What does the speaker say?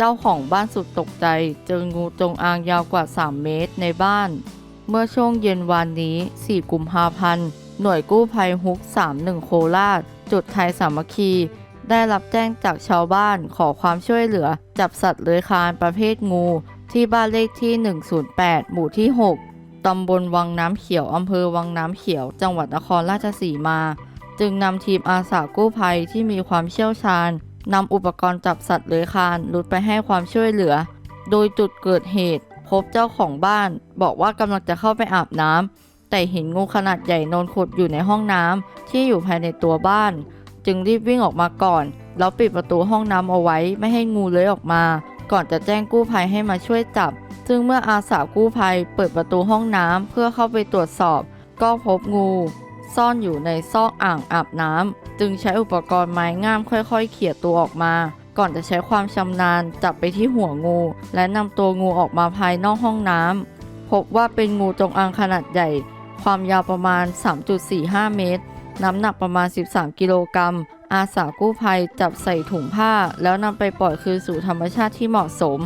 จ้าของบ้านสุดตกใจ เจองูจงอางยาวกว่า 3 เมตรในบ้าน เมื่อช่วงเย็นวานนี้ 4 กุมภาพันธ์ หน่วยกู้ภัยฮุก 31 โคราช จุดไทยสามัคคี ได้รับแจ้งจากชาวบ้านขอความช่วยเหลือ จับสัตว์เลื้อยคลานประเภทงู ที่บ้านเลขที่ 108 หมู่ที่ 6 ตำบลวังน้ำเขียว อำเภอวังน้ำเขียว จังหวัดนครราชสีมา จึงนำทีมอาสากู้ภัยที่มีความเชี่ยวชาญ นำอุปกรณ์จับสัตว์เลื้อยคลานรุดไปให้ความช่วยเหลือ โดยจุดเกิดเหตุ พบเจ้าของบ้าน บอกว่ากำลังจะเข้าไปอาบน้ำแต่เห็นงูขนาดใหญ่นอนขดอยู่ในห้องน้ำที่อยู่ภายในตัวบ้าน จึงรีบวิ่งออกมาก่อน แล้วปิดประตูห้องน้ำเอาไว้ไม่ให้งูเลื้อยออกมา ก่อนจะแจ้งกู้ภัยให้มาช่วยจับ ซึ่งเมื่ออาสากู้ภัยเปิดประตูห้องน้ำเพื่อเข้าไปตรวจสอบ ก็พบงู ซ่อนอยู่ในซอกอ่างอาบน้ำจึงใช้อุปกรณ์ไม้งามค่อยๆ เขี่ยตัวออกมา ก่อนจะใช้ความชำนาญจับไปที่หัวงู และนำตัวงูออกมาภายนอกห้องน้ำพบว่าเป็นงูจงอางขนาดใหญ่ ความยาวประมาณ 3.45 เมตร น้ำหนักประมาณ 13 กิโลกรัมอาสากู้ภัยจับใส่ถุงผ้า แล้วนำไปปล่อยคืนสู่ธรรมชาติที่เหมาะสม